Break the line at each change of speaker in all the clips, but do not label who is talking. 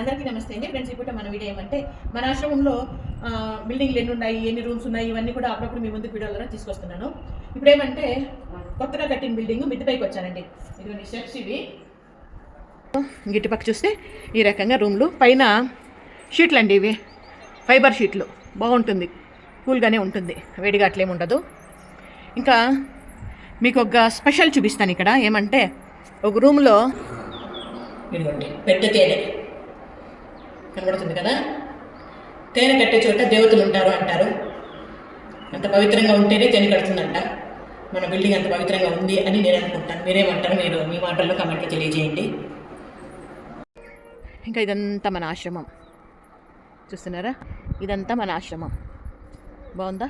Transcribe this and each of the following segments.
అందరికీ నమస్తే అండి. ఫ్రెండ్స్ ఇప్పుడు మన వీడియో ఏమంటే మన ఆశ్రమంలో బిల్డింగ్లు ఎన్ని ఉన్నాయి ఎన్ని రూమ్స్ ఉన్నాయి ఇవన్నీ కూడా అప్పుడప్పుడు మీ ముందుకు వీడియోలో తీసుకొస్తున్నాను. ఇప్పుడు ఏమంటే కొత్తగా కట్టిన బిల్డింగ్ మిద్ది పైకి వచ్చానండి. ఇదిగోండి స్టెప్స్ ఇవి గిట్టుపక్క చూస్తే ఈ రకంగా రూమ్లు పైన షీట్లు అండి ఇవి. ఫైబర్ షీట్లు బాగుంటుంది. కూల్గానే ఉంటుంది. వేడిగా అట్లేం ఉండదు. ఇంకా మీకు ఒక స్పెషల్ చూపిస్తాను ఇక్కడ. ఏమంటే ఒక రూమ్లో పెద్ద తేనె. కనబడుతుంది కదా? తేనె కట్టే చోట దేవతలు ఉంటారు అంటారు. అంత పవిత్రంగా ఉంటేనే తేనె కడుతుందంట. మన బిల్డింగ్ అంత పవిత్రంగా ఉంది అని నేను అనుకుంటాను. మీరేమంటారు మీరు మీ మాటల్లో కమెంట్లో తెలియజేయండి. ఇంకా ఇదంతా మన ఆశ్రమం. చూస్తున్నారా? ఇదంతా మన ఆశ్రమం. బాగుందా?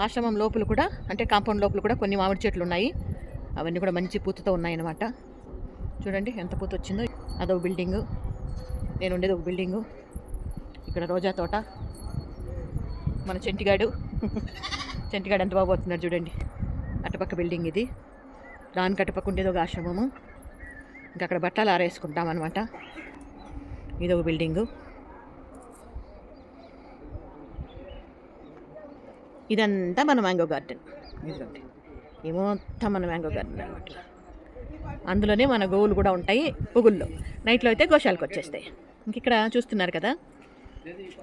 ఆశ్రమం లోపల కూడా అంటే కాంపౌండ్ లోపల కూడా కొన్ని మామిడి చెట్లు ఉన్నాయి. అవన్నీ కూడా మంచి పూతతో ఉన్నాయన్నమాట. చూడండి ఎంత పూత వచ్చిందో. అదొక బిల్డింగు. నేను ఉండేది ఒక బిల్డింగు. ఇక్కడ రోజా తోట. మన చెంటిగాడు. చెంటిగాడు ఎంత బాగుపోతున్నారు చూడండి. అటుపక్క బిల్డింగ్ ఇది. దానికి అటుపక్క ఉండేది ఒక ఆశ్రమము. ఇంకా అక్కడ బట్టలు ఆరేసుకుంటాం అనమాట ఇది ఒక బిల్డింగు. ఇదంతా మన మ్యాంగో గార్డెన్. ఇదిగోండి ఏమో మొత్తం మన మ్యాంగో గార్డెన్ అనమాట అందులోనే మన గోవులు కూడా ఉంటాయి పుగుల్లో నైట్లో అయితే గోశాలకు వచ్చేస్తాయి. ఇంక ఇక్కడ చూస్తున్నారు కదా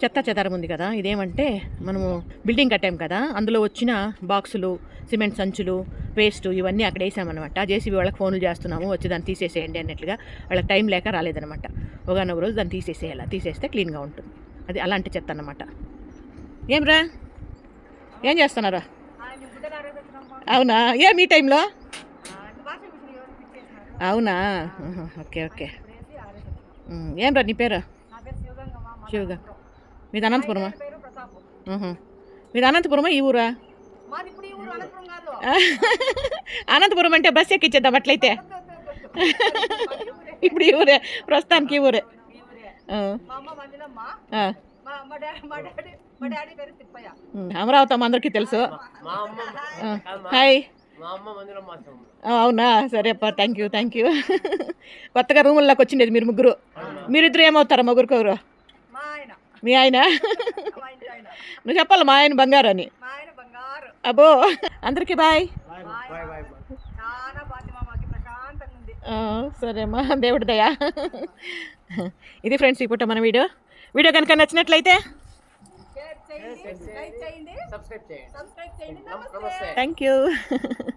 చెత్త చెదారం ఉంది కదా ఇదేమంటే మనము బిల్డింగ్ కట్టాం కదా అందులో వచ్చిన బాక్సులు సిమెంట్ సంచులు వేస్ట్ ఇవన్నీ అక్కడ వేసామన్నమాట. జేసీబీ వాళ్ళకి ఫోన్లు చేస్తున్నాము వచ్చి దాన్ని తీసేసేయండి అన్నట్లుగా. వాళ్ళకి టైం లేక రాలేదనమాట ఒకనొక రోజు దాన్ని తీసేసేయాలి. తీసేస్తే క్లీన్గా ఉంటుంది. అది అలాంటి చెత్త అన్నమాట. ఏం రా ఏం చేస్తున్నారా? అవునా? ఏ మీ టైంలో? అవునా? Okay okay. ఏం రా నీ పేరు? శివగా మీది అనంతపురమా. మీది అనంతపురమా ఈ ఊరా? అనంతపురం అంటే బస్ ఎక్కిచ్చేద్దాం అట్లయితే. ఇప్పుడు ఈ ఊరే ప్రస్తుతానికి ఈ ఊరే. అమరావతి అమ్మ అందరికీ తెలుసు.
మా అమ్మ
ఆ, హాయ్.
మా అమ్మ మందిరం మాసం
ఆ, అవునా? సరే అప్ప థ్యాంక్ యూ థ్యాంక్ యూ కొత్తగా రూముల్లోకి వచ్చిండేది మీరు ముగ్గురు. మీరిద్దరు ఏమవుతారా ముగ్గురు
మా ఆయన.
నువ్వు చెప్పాలి మా ఆయన బంగారు అని
మా ఆయన బంగారు.
అబ్బో అందరికీ బాయ్.
బాయ్ బాయ్ బాయ్
చాలా బాధ్యత మాకి ప్రశాంతంగా ఉంది.
ఆ, సరే అమ్మా దేవుడి దయా. ఇది ఫ్రెండ్స్ పూట మన వీడియో. వీడియో కనుక నచ్చినట్లయితే
షేర్ చేయండి లైక్ చేయండి
సబ్స్క్రైబ్ చేయండి.
సబ్స్క్రైబ్ చేయండి.
నమస్తే.
Thank you